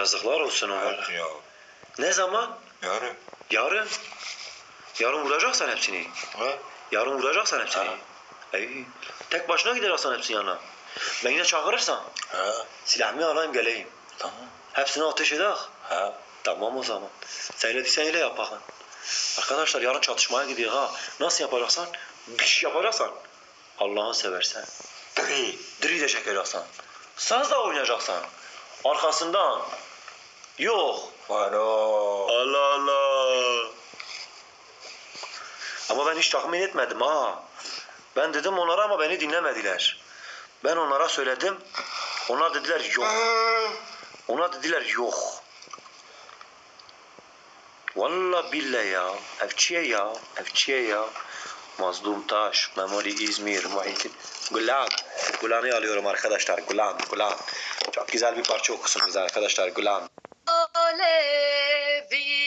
Yazıklar olsun onlara. Ya. Ne zaman? Yarın. Yarın. Yarın vuracaksan hepsini. Ha? Yarın vuracaksan hepsini. Ha. İyi. Tek başına gider Hasan hepsinin yanına. Ben yine çağırırsan Ha. silahımı alayım geleyim. Tamam. Hepsini ateş edek. Ha. Tamam o zaman. Söylediysen öyle yap bakın. Arkadaşlar yarın çatışmaya gidiyor ha. Nasıl yapacaksan? Bir şey yapacaksan. Allah'ını seversen. Dri. Diri de çekeceksin. Saz da oynayacaksan. Arkasından. Yok. Ano. Allah Allah. Ama ben hiç tahmin etmedim ha. Ben dedim onlara ama beni dinlemediler. Ben onlara söyledim. Onlar dediler yok. Ona dediler yok. Valla billahi ya. Evçiye ya. Evçiye ya. Mazlum Taş, Memoli İzmir, Muhittin. Gulan. Gulan'ı alıyorum arkadaşlar. Gulan, Gulan. Çok güzel bir parça okusun bize arkadaşlar. le